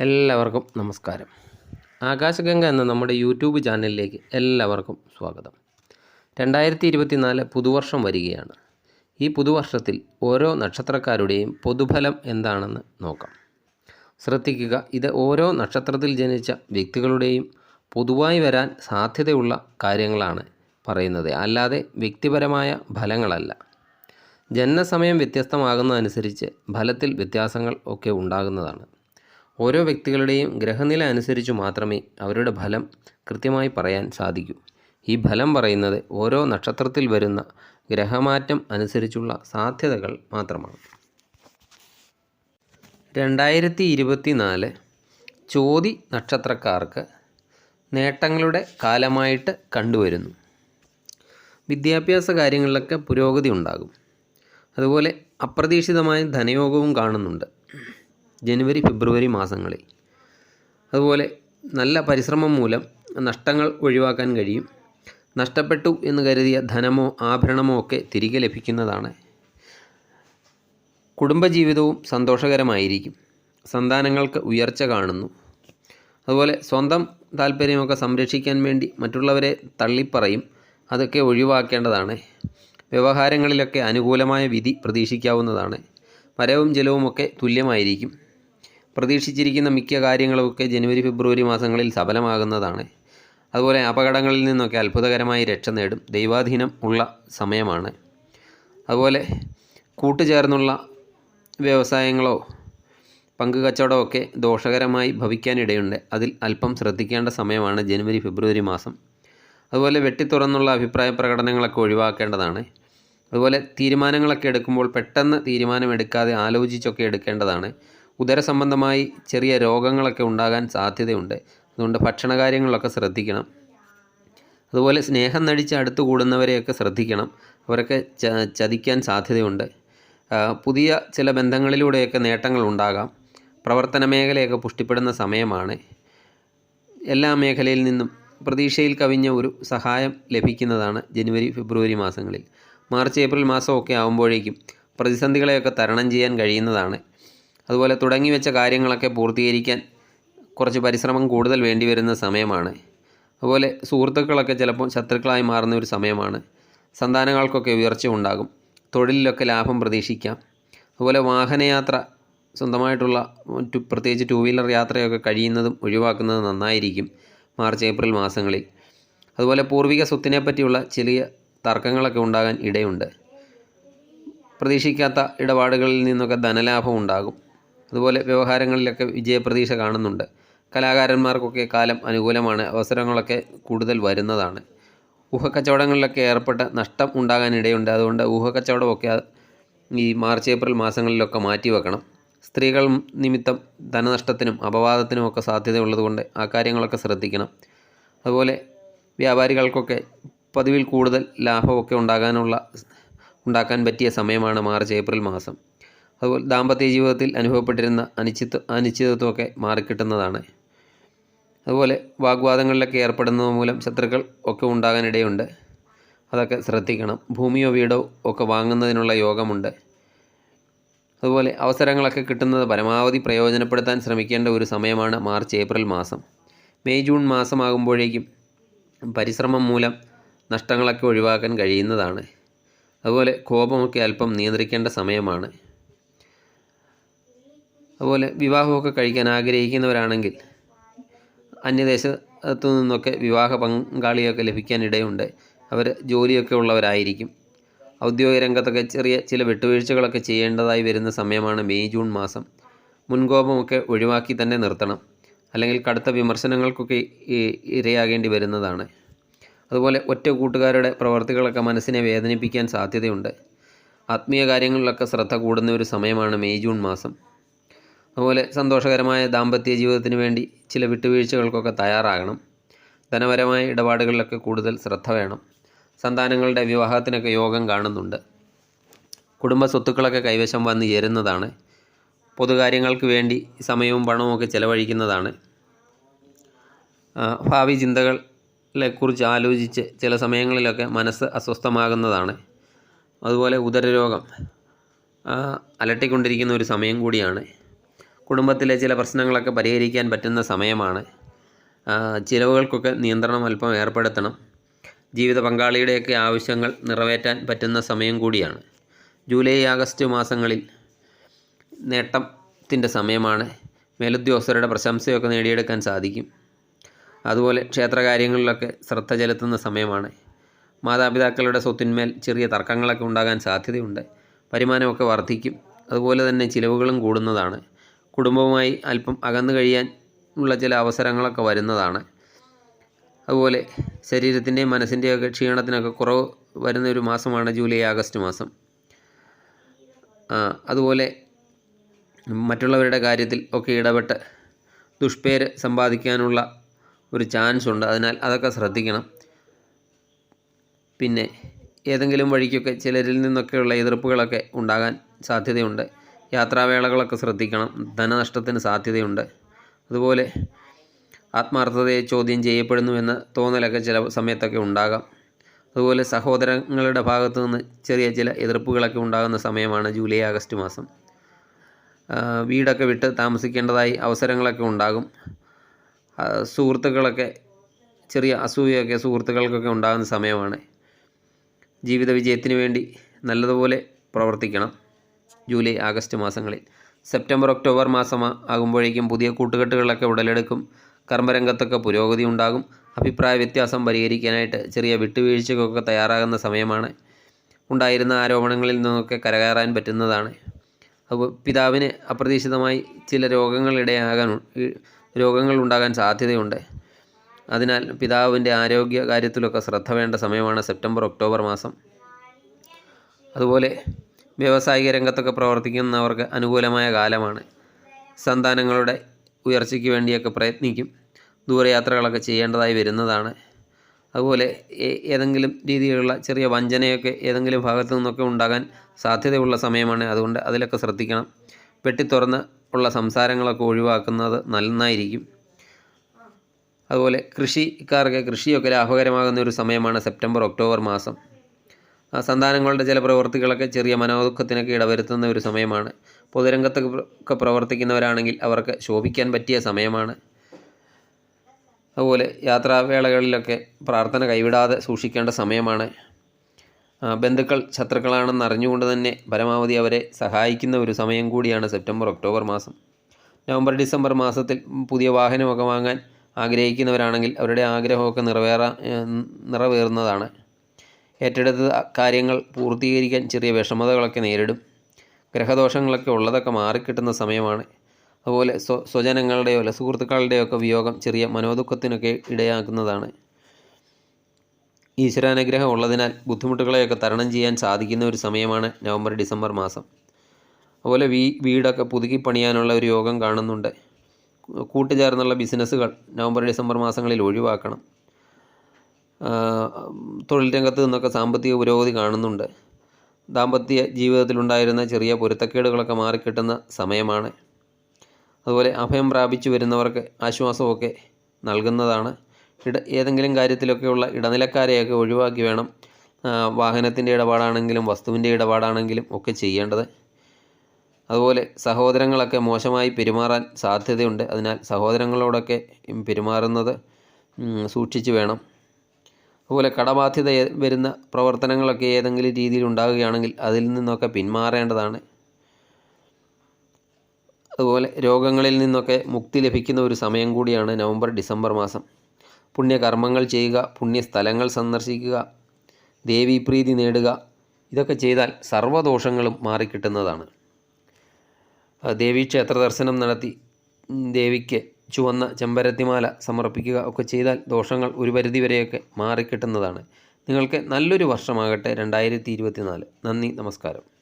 എല്ലാവർക്കും നമസ്കാരം. ആകാശഗംഗ എന്ന നമ്മുടെ യൂട്യൂബ് ചാനലിലേക്ക് എല്ലാവർക്കും സ്വാഗതം. രണ്ടായിരത്തി ഇരുപത്തിനാല് പുതുവർഷം വരികയാണ്. ഈ പുതുവർഷത്തിൽ ഓരോ നക്ഷത്രക്കാരുടെയും പൊതുഫലം എന്താണെന്ന് നോക്കാം. ശ്രദ്ധിക്കുക ഇത് ഓരോ നക്ഷത്രത്തിൽ ജനിച്ച വ്യക്തികളുടെയും പൊതുവായി വരാൻ സാധ്യതയുള്ള കാര്യങ്ങളാണ് പറയുന്നത്. അല്ലാതെ വ്യക്തിപരമായ ഫലങ്ങളല്ല. ജനനസമയം വ്യത്യസ്തമാകുന്നതനുസരിച്ച് ഫലത്തിൽ വ്യത്യാസങ്ങൾ ഒക്കെ ഉണ്ടാകുന്നതാണ്. ഓരോ വ്യക്തികളുടെയും ഗ്രഹനില അനുസരിച്ച് മാത്രമേ അവരുടെ ഫലം കൃത്യമായി പറയാൻ സാധിക്കൂ. ഈ ഫലം പറയുന്നത് ഓരോ നക്ഷത്രത്തിൽ വരുന്ന ഗ്രഹമാറ്റം അനുസരിച്ചുള്ള സാധ്യതകൾ മാത്രമാണ്. രണ്ടായിരത്തി ഇരുപത്തിനാല് ചോതി നക്ഷത്രക്കാർക്ക് നേട്ടങ്ങളുടെ കാലമായിട്ട് കണ്ടുവരുന്നു. വിദ്യാഭ്യാസ കാര്യങ്ങളിലൊക്കെ പുരോഗതി ഉണ്ടാകും. അതുപോലെ അപ്രതീക്ഷിതമായ ധനയോഗവും കാണുന്നുണ്ട്. ജനുവരി ഫെബ്രുവരി മാസങ്ങളിൽ. അതുപോലെ നല്ല പരിശ്രമം മൂലം നഷ്ടങ്ങൾ ഒഴിവാക്കാൻ കഴിയും. നഷ്ടപ്പെട്ടു എന്ന് കരുതിയ ധനമോ ആഭരണമോ ഒക്കെ തിരികെ ലഭിക്കുന്നതാണ്. കുടുംബജീവിതവും സന്തോഷകരമായിരിക്കും. സന്താനങ്ങൾക്ക് ഉയർച്ച കാണുന്നു. അതുപോലെ സ്വന്തം താല്പര്യമൊക്കെ സംരക്ഷിക്കാൻ വേണ്ടി മറ്റുള്ളവരെ തള്ളിപ്പറയും. അതൊക്കെ ഒഴിവാക്കേണ്ടതാണ്. വ്യവഹാരങ്ങളിലൊക്കെ അനുകൂലമായ വിധി പ്രതീക്ഷിക്കാവുന്നതാണ്. വരവും ജലവുമൊക്കെ തുല്യമായിരിക്കും. പ്രതീക്ഷിച്ചിരിക്കുന്ന മിക്ക കാര്യങ്ങളുമൊക്കെ ജനുവരി ഫെബ്രുവരി മാസങ്ങളിൽ സഫലമാകുന്നതാണ്. അതുപോലെ അപകടങ്ങളിൽ നിന്നൊക്കെ അത്ഭുതകരമായി രക്ഷ നേടും ദൈവാധീനം ഉള്ള സമയമാണ്. അതുപോലെ കൂട്ടുചേർന്നുള്ള വ്യവസായങ്ങളോ പങ്കുകച്ചവടമോ ഒക്കെ ദോഷകരമായി ഭവിക്കാനിടയുണ്ട്. അതിൽ അല്പം ശ്രദ്ധിക്കേണ്ട സമയമാണ് ജനുവരി ഫെബ്രുവരി മാസം. അതുപോലെ വെട്ടിത്തുറന്നുള്ള അഭിപ്രായ പ്രകടനങ്ങളൊക്കെ ഒഴിവാക്കേണ്ടതാണ്. അതുപോലെ തീരുമാനങ്ങളൊക്കെ എടുക്കുമ്പോൾ പെട്ടെന്ന് തീരുമാനമെടുക്കാതെ ആലോചിച്ചൊക്കെ എടുക്കേണ്ടതാണ്. ഉദര സംബന്ധമായി ചെറിയ രോഗങ്ങളൊക്കെ ഉണ്ടാകാൻ സാധ്യതയുണ്ട്. അതുകൊണ്ട് ഭക്ഷണകാര്യങ്ങളിലൊക്കെ ശ്രദ്ധിക്കണം. അതുപോലെ സ്നേഹം നടിച്ച് അടുത്ത് കൂടുന്നവരെയൊക്കെ ശ്രദ്ധിക്കണം. അവരൊക്കെ ചതിക്കാൻ സാധ്യതയുണ്ട്. പുതിയ ചില ബന്ധങ്ങളിലൂടെയൊക്കെ നേട്ടങ്ങൾ ഉണ്ടാകാം. പ്രവർത്തന മേഖലയൊക്കെ പുഷ്ടിപ്പെടുന്ന സമയമാണ്. എല്ലാ മേഖലയിൽ നിന്നും പ്രതീക്ഷയിൽ കവിഞ്ഞ ഒരു സഹായം ലഭിക്കുന്നതാണ് ജനുവരി ഫെബ്രുവരി മാസങ്ങളിൽ. മാർച്ച് ഏപ്രിൽ മാസമൊക്കെ ആകുമ്പോഴേക്കും പ്രതിസന്ധികളെയൊക്കെ തരണം ചെയ്യാൻ കഴിയുന്നതാണ്. അതുപോലെ തുടങ്ങി വെച്ച കാര്യങ്ങളൊക്കെ പൂർത്തീകരിക്കാൻ കുറച്ച് പരിശ്രമം കൂടുതൽ വേണ്ടി വരുന്ന സമയമാണ്. അതുപോലെ സുഹൃത്തുക്കളൊക്കെ ചിലപ്പോൾ ശത്രുക്കളായി മാറുന്ന ഒരു സമയമാണ്. സന്താനങ്ങൾക്കൊക്കെ ഉയർച്ച ഉണ്ടാകും. തൊഴിലിലൊക്കെ ലാഭം പ്രതീക്ഷിക്കാം. അതുപോലെ വാഹനയാത്ര സ്വന്തമായിട്ടുള്ള പ്രത്യേകിച്ച് ടൂ വീലർ യാത്രയൊക്കെ കഴിയുന്നതും ഒഴിവാക്കുന്നതും നന്നായിരിക്കും. മാർച്ച് ഏപ്രിൽ മാസങ്ങളിൽ. അതുപോലെ പൂർവിക സ്വത്തിനെ പറ്റിയുള്ള ചെറിയ തർക്കങ്ങളൊക്കെ ഉണ്ടാകാൻ ഇടയുണ്ട്. പ്രതീക്ഷിക്കാത്ത ഇടപാടുകളിൽ നിന്നൊക്കെ ധനലാഭം ഉണ്ടാകും. അതുപോലെ വ്യവഹാരങ്ങളിലൊക്കെ വിജയപ്രതീക്ഷ കാണുന്നുണ്ട്. കലാകാരന്മാർക്കൊക്കെ കാലം അനുകൂലമാണ്. അവസരങ്ങളൊക്കെ കൂടുതൽ വരുന്നതാണ്. ഊഹക്കച്ചവടങ്ങളിലൊക്കെ ഏർപ്പെട്ട് നഷ്ടം ഉണ്ടാകാൻ ഇടയുണ്ട്. അതുകൊണ്ട് ഊഹക്കച്ചവടമൊക്കെ ഈ മാർച്ച് ഏപ്രിൽ മാസങ്ങളിലൊക്കെ മാറ്റി വെക്കണം സ്ത്രീകൾ നിമിത്തം ധനനഷ്ടത്തിനും അപവാദത്തിനും ഒക്കെ സാധ്യതയുള്ളതുകൊണ്ട് ആ കാര്യങ്ങളൊക്കെ ശ്രദ്ധിക്കണം. അതുപോലെ വ്യാപാരികൾക്കൊക്കെ പതിവിൽ കൂടുതൽ ലാഭമൊക്കെ ഉണ്ടാകാനുള്ള ഉണ്ടാക്കാൻ പറ്റിയ സമയമാണ് മാർച്ച് ഏപ്രിൽ മാസം. അതുപോലെ ദാമ്പത്യ ജീവിതത്തിൽ അനുഭവപ്പെട്ടിരുന്ന അനിശ്ചിത് അനിശ്ചിതത്വമൊക്കെ മാറിക്കിട്ടുന്നതാണ്. അതുപോലെ വാഗ്വാദങ്ങളിലൊക്കെ ഏർപ്പെടുന്നത് മൂലം ശത്രുക്കൾ ഒക്കെ ഉണ്ടാകാനിടയുണ്ട്. അതൊക്കെ ശ്രദ്ധിക്കണം. ഭൂമിയോ വീടോ ഒക്കെ വാങ്ങുന്നതിനുള്ള യോഗമുണ്ട്. അതുപോലെ അവസരങ്ങളൊക്കെ കിട്ടുന്നത് പരമാവധി പ്രയോജനപ്പെടുത്താൻ ശ്രമിക്കേണ്ട ഒരു സമയമാണ് മാർച്ച് ഏപ്രിൽ മാസം. മെയ് ജൂൺ മാസമാകുമ്പോഴേക്കും പരിശ്രമം മൂലം നഷ്ടങ്ങളൊക്കെ ഒഴിവാക്കാൻ കഴിയുന്നതാണ്. അതുപോലെ കോപമൊക്കെ അല്പം നിയന്ത്രിക്കേണ്ട സമയമാണ്. അതുപോലെ വിവാഹമൊക്കെ കഴിക്കാൻ ആഗ്രഹിക്കുന്നവരാണെങ്കിൽ അന്യദേശത്തു നിന്നൊക്കെ വിവാഹ പങ്കാളിയൊക്കെ ലഭിക്കാൻ ഇടയുണ്ട്. അവർ ജോലിയൊക്കെ ഉള്ളവരായിരിക്കും. ഔദ്യോഗിക രംഗത്തൊക്കെ ചെറിയ ചില വിട്ടുവീഴ്ചകളൊക്കെ ചെയ്യേണ്ടതായി വരുന്ന സമയമാണ് മെയ് ജൂൺ മാസം. മുൻകോപമൊക്കെ ഒഴിവാക്കി തന്നെ നിർത്തണം. അല്ലെങ്കിൽ കടുത്ത വിമർശനങ്ങൾക്കൊക്കെ ഇരയാകേണ്ടി വരുന്നതാണ്. അതുപോലെ ഒറ്റ കൂട്ടുകാരുടെ പ്രവർത്തികളൊക്കെ മനസ്സിനെ വേദനിപ്പിക്കാൻ സാധ്യതയുണ്ട്. ആത്മീയ കാര്യങ്ങളിലൊക്കെ ശ്രദ്ധ കൂടുന്ന ഒരു സമയമാണ് മെയ് ജൂൺ മാസം. അതുപോലെ സന്തോഷകരമായ ദാമ്പത്യ ജീവിതത്തിന് വേണ്ടി ചില വിട്ടുവീഴ്ചകൾക്കൊക്കെ തയ്യാറാകണം. ധനപരമായ ഇടപാടുകളിലൊക്കെ കൂടുതൽ ശ്രദ്ധ വേണം. സന്താനങ്ങളുടെ വിവാഹത്തിനൊക്കെ യോഗം കാണുന്നുണ്ട്. കുടുംബ സ്വത്തുക്കളൊക്കെ കൈവശം വന്ന് ചേരുന്നതാണ്. പൊതുകാര്യങ്ങൾക്ക് വേണ്ടി സമയവും പണവും ഒക്കെ ചിലവഴിക്കുന്നതാണ്. ഭാവി ചിന്തകളെ കുറിച്ച് ആലോചിച്ച് ചില സമയങ്ങളിലൊക്കെ മനസ്സ് അസ്വസ്ഥമാകുന്നതാണ്. അതുപോലെ ഉദരരോഗം അലട്ടിക്കൊണ്ടിരിക്കുന്ന ഒരു സമയം കൂടിയാണ്. കുടുംബത്തിലെ ചില പ്രശ്നങ്ങളൊക്കെ പരിഹരിക്കാൻ പറ്റുന്ന സമയമാണ്. ചിലവുകൾക്കൊക്കെ നിയന്ത്രണം അല്പം ഏർപ്പെടുത്തണം. ജീവിത പങ്കാളിയുടെയൊക്കെ ആവശ്യങ്ങൾ നിറവേറ്റാൻ പറ്റുന്ന സമയം കൂടിയാണ്. ജൂലൈ ആഗസ്റ്റ് മാസങ്ങളിൽ നേട്ടത്തിന്റെ സമയമാണ്. മേലുദ്യോഗസ്ഥരുടെ പ്രശംസയൊക്കെ നേടിയെടുക്കാൻ സാധിക്കും. അതുപോലെ ക്ഷേത്രകാര്യങ്ങളിലൊക്കെ ശ്രദ്ധ ചെലുത്തുന്ന സമയമാണ്. മാതാപിതാക്കളുടെ സ്വത്തിന്മേൽ ചെറിയ തർക്കങ്ങളൊക്കെ ഉണ്ടാകാൻ സാധ്യതയുണ്ട്. വരുമാനമൊക്കെ വർദ്ധിക്കും. അതുപോലെ തന്നെ ചിലവുകളും കൂടുന്നതാണ്. കുടുംബവുമായി അല്പം അകന്നു കഴിയാൻ ഉള്ള ചില അവസരങ്ങളൊക്കെ വരുന്നതാണ്. അതുപോലെ ശരീരത്തിന്റെയും മനസ്സിന്റെയൊക്കെ ക്ഷീണത്തിനൊക്കെ കുറവ് വരുന്ന ഒരു മാസമാണ് ജൂലൈ ആഗസ്റ്റ് മാസം. അതുപോലെ മറ്റുള്ളവരുടെ കാര്യത്തിൽ ഒക്കെ ഇടപെട്ട് ദുഷ്പേര് സമ്പാദിക്കാനുള്ള ഒരു ചാൻസ് ഉണ്ട്. അതിനാൽ അതൊക്കെ ശ്രദ്ധിക്കണം. പിന്നെ ഏതെങ്കിലും വഴിക്കൊക്കെ ചിലരിൽ നിന്നൊക്കെയുള്ള എതിർപ്പുകളൊക്കെ ഉണ്ടാകാൻ സാധ്യതയുണ്ട്. യാത്രാവേളകളൊക്കെ ശ്രദ്ധിക്കണം. ധനനഷ്ടത്തിന് സാധ്യതയുണ്ട്. അതുപോലെ ആത്മാർത്ഥതയെ ചോദ്യം ചെയ്യപ്പെടുന്നു എന്ന തോന്നലൊക്കെ ചില സമയത്തൊക്കെ ഉണ്ടാകാം. അതുപോലെ സഹോദരങ്ങളുടെ ഭാഗത്തു നിന്ന് ചെറിയ ചില എതിർപ്പുകളൊക്കെ ഉണ്ടാകുന്ന സമയമാണ് ജൂലൈ ആഗസ്റ്റ് മാസം. വീടൊക്കെ വിട്ട് താമസിക്കേണ്ടതായി അവസരങ്ങളൊക്കെ ഉണ്ടാകും. സുഹൃത്തുക്കളൊക്കെ ചെറിയ അസൂയൊക്കെ സുഹൃത്തുക്കൾക്കൊക്കെ ഉണ്ടാകുന്ന സമയമാണ്. ജീവിത വിജയത്തിന് വേണ്ടി നല്ലതുപോലെ പ്രവർത്തിക്കണം ജൂലൈ ആഗസ്റ്റ് മാസങ്ങളിൽ. സെപ്റ്റംബർ ഒക്ടോബർ മാസം ആകുമ്പോഴേക്കും പുതിയ കൂട്ടുകെട്ടുകളൊക്കെ ഉടലെടുക്കും. കർമ്മരംഗത്തൊക്കെ പുരോഗതി ഉണ്ടാകും. അഭിപ്രായ വ്യത്യാസം പരിഹരിക്കാനായിട്ട് ചെറിയ വിട്ടുവീഴ്ചയ്ക്കൊക്കെ തയ്യാറാകുന്ന സമയമാണ്. ഉണ്ടായിരുന്ന ആരോപണങ്ങളിൽ നിന്നൊക്കെ കരകയറാൻ പറ്റുന്നതാണ്. അപ്പോൾ പിതാവിന് അപ്രതീക്ഷിതമായി ചില രോഗങ്ങളിടയാകാൻ രോഗങ്ങൾ ഉണ്ടാകാൻ സാധ്യതയുണ്ട്. അതിനാൽ പിതാവിന്റെ ആരോഗ്യ കാര്യത്തിലൊക്കെ ശ്രദ്ധ വേണ്ട സമയമാണ് സെപ്റ്റംബർ ഒക്ടോബർ മാസം. അതുപോലെ വ്യാവസായിക രംഗത്തൊക്കെ പ്രവർത്തിക്കുന്നവർക്ക് അനുകൂലമായ കാലമാണ്. സന്താനങ്ങളുടെ ഉയർച്ചയ്ക്ക് വേണ്ടിയൊക്കെ പ്രയത്നിക്കും. ദൂരയാത്രകളൊക്കെ ചെയ്യേണ്ടതായി വരുന്നതാണ്. അതുപോലെ ഏതെങ്കിലും രീതിയിലുള്ള ചെറിയ വഞ്ചനയൊക്കെ ഏതെങ്കിലും ഭാഗത്തു നിന്നൊക്കെ ഉണ്ടാകാൻ സാധ്യതയുള്ള സമയമാണ്. അതുകൊണ്ട് അതിലൊക്കെ ശ്രദ്ധിക്കണം. വെട്ടിത്തുറന്ന് ഉള്ള സംസാരങ്ങളൊക്കെ ഒഴിവാക്കുന്നത് നന്നായിരിക്കും. അതുപോലെ കൃഷിക്കാർക്ക് കൃഷിയൊക്കെ ലാഭകരമാകുന്ന ഒരു സമയമാണ് സെപ്റ്റംബർ ഒക്ടോബർ മാസം. സന്താനങ്ങളുടെ ചില പ്രവൃത്തികളൊക്കെ ചെറിയ മനോദുഃഖത്തിനൊക്കെ ഇടവരുത്തുന്ന ഒരു സമയമാണ്. പൊതുരംഗത്തൊക്കെ പ്രവർത്തിക്കുന്നവരാണെങ്കിൽ അവർക്ക് ശോഭിക്കാൻ പറ്റിയ സമയമാണ്. അതുപോലെ യാത്രാവേളകളിലൊക്കെ പ്രാർത്ഥന കൈവിടാതെ സൂക്ഷിക്കേണ്ട സമയമാണ്. ബന്ധുക്കൾ ശത്രുക്കളാണെന്ന് അറിഞ്ഞുകൊണ്ട് തന്നെ പരമാവധി അവരെ സഹായിക്കുന്ന ഒരു സമയം കൂടിയാണ് സെപ്റ്റംബർ ഒക്ടോബർ മാസം. നവംബർ ഡിസംബർ മാസത്തിൽ പുതിയ വാഹനമൊക്കെ വാങ്ങാൻ ആഗ്രഹിക്കുന്നവരാണെങ്കിൽ അവരുടെ ആഗ്രഹമൊക്കെ നിറവേറ നിറവേറുന്നതാണ്. ഏറ്റെടുത്ത കാര്യങ്ങൾ പൂർത്തീകരിക്കാൻ ചെറിയ വിഷമതകളൊക്കെ നേരിടും. ഗ്രഹദോഷങ്ങളൊക്കെ ഉള്ളതൊക്കെ മാറിക്കിട്ടുന്ന സമയമാണ്. അതുപോലെ സ്വ സ്വജനങ്ങളുടെയോ അല്ല സുഹൃത്തുക്കളുടെയോ ഒക്കെ വിയോഗം ചെറിയ മനോദുഃഖത്തിനൊക്കെ ഇടയാക്കുന്നതാണ്. ഈശ്വരാനുഗ്രഹം ഉള്ളതിനാൽ ബുദ്ധിമുട്ടുകളെയൊക്കെ തരണം ചെയ്യാൻ സാധിക്കുന്ന ഒരു സമയമാണ് നവംബർ ഡിസംബർ മാസം. അതുപോലെ വീ വീടൊക്കെ പുതുക്കി പണിയാനുള്ള ഒരു യോഗം കാണുന്നുണ്ട്. കൂട്ടുചേർന്നുള്ള ബിസിനസ്സുകൾ നവംബർ ഡിസംബർ മാസങ്ങളിൽ ഒഴിവാക്കണം. തൊഴിൽ രംഗത്ത് നിന്നൊക്കെ സാമ്പത്തിക പുരോഗതി കാണുന്നുണ്ട്. ദാമ്പത്യ ജീവിതത്തിലുണ്ടായിരുന്ന ചെറിയ പൊരുത്തക്കേടുകളൊക്കെ മാറിക്കിട്ടുന്ന സമയമാണ്. അതുപോലെ അഭയം പ്രാപിച്ചു വരുന്നവർക്ക് ആശ്വാസമൊക്കെ നൽകുന്നതാണ്. ഇട ഏതെങ്കിലും കാര്യത്തിലൊക്കെയുള്ള ഇടനിലക്കാരെയൊക്കെ ഒഴിവാക്കി വേണം വാഹനത്തിന്റെ ഇടപാടാണെങ്കിലും വസ്തുവിന്റെ ഇടപാടാണെങ്കിലും ഒക്കെ ചെയ്യേണ്ടത്. അതുപോലെ സഹോദരങ്ങളൊക്കെ മോശമായി പെരുമാറാൻ സാധ്യതയുണ്ട്. അതിനാൽ സഹോദരങ്ങളോടൊക്കെ പെരുമാറുന്നത് സൂക്ഷിച്ച് വേണം. അതുപോലെ കടബാധ്യത വരുന്ന പ്രവർത്തനങ്ങളൊക്കെ ഏതെങ്കിലും രീതിയിൽ ഉണ്ടാകുകയാണെങ്കിൽ അതിൽ നിന്നൊക്കെ പിന്മാറേണ്ടതാണ്. അതുപോലെ രോഗങ്ങളിൽ നിന്നൊക്കെ മുക്തി ലഭിക്കുന്ന ഒരു സമയം കൂടിയാണ് നവംബർ ഡിസംബർ മാസം. പുണ്യകർമ്മങ്ങൾ ചെയ്യുക പുണ്യസ്ഥലങ്ങൾ സന്ദർശിക്കുക ദേവീപ്രീതി നേടുക ഇതൊക്കെ ചെയ്താൽ സർവദോഷങ്ങളും മാറിക്കിട്ടുന്നതാണ്. ദേവീക്ഷേത്ര ദർശനം നടത്തി ദേവിക്ക് ചുവന്ന ചെമ്പരത്തിമാല സമർപ്പിക്കുക ഒക്കെ ചെയ്താൽ ദോഷങ്ങൾ ഒരു പരിധി വരെയൊക്കെ മാറിക്കിട്ടുന്നതാണ്. നിങ്ങൾക്ക് നല്ലൊരു വർഷമാകട്ടെ രണ്ടായിരത്തി ഇരുപത്തി നാല് നന്ദി നമസ്കാരം.